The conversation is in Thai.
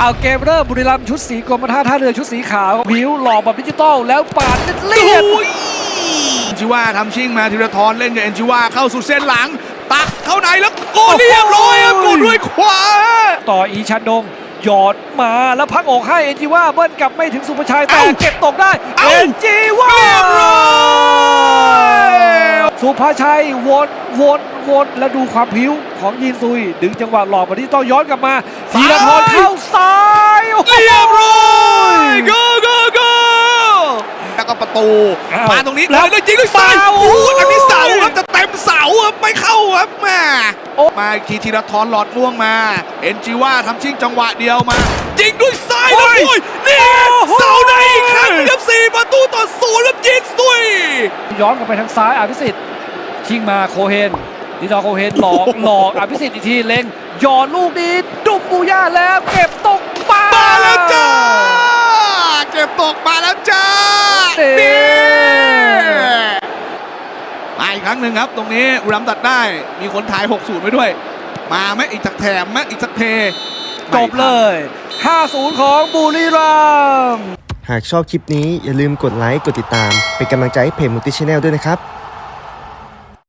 เอาเกมเริ่มบุรีรัมย์ชุดสีกรมท่าท่าเรือชุดสีขาวผิวหล่อแบบดิจิตอลแล้วปาดเลียดอุ้ยเอ็นจิว่าทำชิ่งมาธีรทรเล่นกับเอ็นจิว่าเข้าสู่เส้นหลัง ตักเข้าในแล้วโกเรียบร้อยครับกดด้วยขวา ต่ออีชันดงหยอดมาแล้วพักออกให้เอ็นจีว่าเบิ้ลกลับไม่ถึงสุภชัยแต่เอ้าเก็บตกได้เอ้าเอ็นจีว่า เรียบร้อยสุภชัยวนวนวนแล้วดูความผิวของยีนซุย ดึงจังหวะหลอกมาที่ต้องย้อนกลับมาธีรทรเข้าซ้ายโอ้โหเรียบร้อยโกโกโกแล้วก็ประตูอ้าวมาตรงนี้แล้แล้ววจริงด้วยซ้ายเสาโอ้โหอันนี้เสาครับจะเต็มเสาครับไม่เข้าครับแม่โอ้มาอีกทีธีรทรหลอดม่วงมา เอ็นจิว่าทำชิ่งจังหวะเดียวมายิงด้วยซ้ายแล้วโอ้โอ้ยยนี่โอ้โหเสาในอีกครั้งหนึงครับสี่ประตูต่อศูนย์ครับยิงสุยย้อนกลับไปทางซ้ายอภิสิทธิ์ ชิงมาโคเฮนดิดอร์โคเฮนหลอกโอ้โหหลอกอภิสิทธิ์อีกทีเล็งหย่อนลูกนี้ดุมบูย่าแล้ว เก็บตกปามาแล้วจ้าเก็บตกมาแล้วจ้าเด้นี่มาอีกครั้งหนึ่งครับ ตรงนี้อุรัมตัดได้มีคนถ่าย 60 ไว้ด้วย มาไหมอีกสักแถมไหมอีกสักเทจบเลย 5-0 ของบุรีรัมย์หากชอบคลิปนี้อย่าลืมกดไลค์ กดติดตาม เป็นกำลังใจให้เพจมูติชแนลด้วยนะครับ